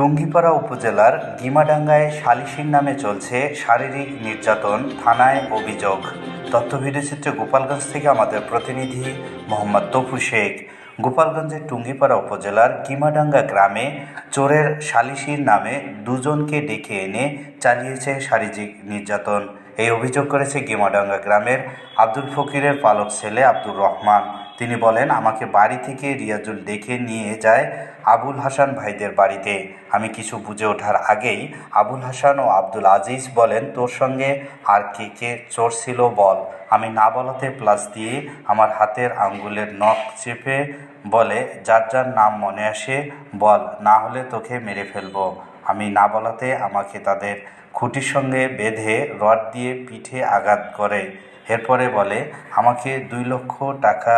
টুঙ্গিপাড়া উপজেলার গিমাডাঙ্গায় সালিসির নামে চলছে শারীরিক নির্যাতন থানায় অভিযোগ। তথ্য ভিডিওচিত্রে গোপালগঞ্জ থেকে আমাদের প্রতিনিধি মোহাম্মদ তফু শেখ। গোপালগঞ্জের টুঙ্গিপাড়া উপজেলার কিমাডাঙ্গা গ্রামে চোরের সালিসির নামে দুজনকে ডেকে এনে চালিয়েছে শারীরিক নির্যাতন। এই অভিযোগ করেছে গিমাডাঙ্গা গ্রামের আব্দুল ফকিরের পালক ছেলে আব্দুর রহমান। তিনি বলেন, আমাকে বাড়ি থেকে রিয়াজুল ডেকে নিয়ে যায় আবুল হাসান ভাইদের বাড়িতে। আমি কিছু বুঝে ওঠার আগেই আবুল হাসান ও আব্দুল আজিজ বলেন, তোর সঙ্গে আর কে কে চোর ছিল বল। আমি না বলাতে প্লাস দিয়ে আমার হাতের আঙ্গুলের নখ চেপে বলে, যার যার নাম মনে আসে বল, না হলে তোকে মেরে ফেলব। আমি না বলাতে আমাকে তাদের খুঁটির সঙ্গে বেঁধে রড দিয়ে পিঠে আঘাত করে। এরপরে বলে, আমাকে দুই লক্ষ টাকা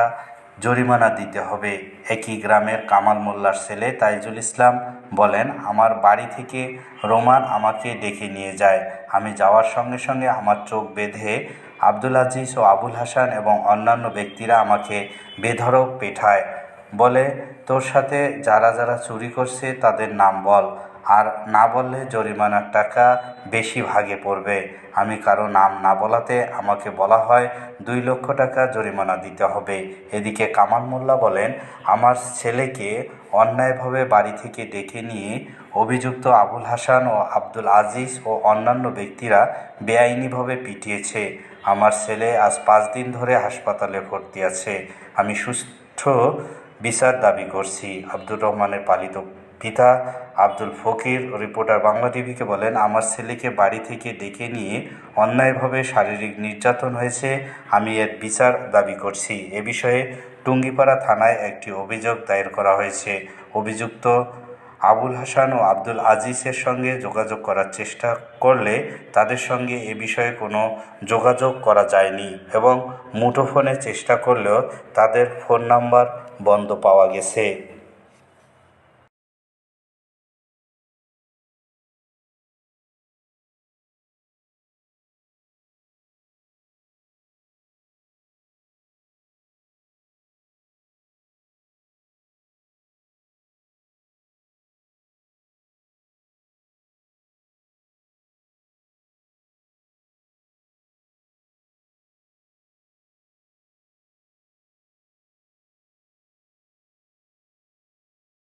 জরিমানা দিতে হবে। একই গ্রামের কামাল মোল্লার ছেলে তাইজুল ইসলাম বলেন, আমার বাড়ি থেকে রোমান আমাকে ডেকে নিয়ে যায়। আমি যাওয়ার সঙ্গে সঙ্গে আমার চোখ বেঁধে আব্দুল আজিজ ও আবুল হাসান এবং অন্যান্য ব্যক্তিরা আমাকে বেধড়ক পেঠায়। বলে, তোর সাথে যারা যারা চুরি করছে তাদের নাম বল। আর না বললে জরিমানার টাকা বেশি ভাগে পড়বে। আমি কারও নাম না বলাতে আমাকে বলা হয়, দুই লক্ষ টাকা জরিমানা দিতে হবে। এদিকে কামাল মোল্লা বলেন, আমার ছেলেকে অন্যায়ভাবে বাড়ি থেকে ডেকে নিয়ে অভিযুক্ত আবুল হাসান ও আব্দুল আজিজ ও অন্যান্য ব্যক্তিরা বেআইনিভাবে পিটিয়েছে। আমার ছেলে আজ পাঁচ দিন ধরে হাসপাতালে ভর্তি আছে। আমি সুস্থ বিচার দাবি করছি। আব্দুর রহমানের পালিত পিতা আব্দুল ফকির রিপোর্টার বাংলা টিভিকে বলেন, আমার ছেলেকে বাড়ি থেকে ডেকে নিয়ে অন্যায়ভাবে শারীরিক নির্যাতন হয়েছে, আমি এর বিচার দাবি করছি। এ বিষয়ে টুঙ্গিপাড়া থানায় একটি অভিযোগ দায়ের করা হয়েছে। অভিযুক্ত আবুল হাসান ও আব্দুল আজিজের সঙ্গে যোগাযোগ করার চেষ্টা করলে তাদের সঙ্গে এ বিষয়ে কোনো যোগাযোগ করা যায়নি এবং মুঠোফোনে চেষ্টা করলেও তাদের ফোন নাম্বার বন্ধ পাওয়া গেছে।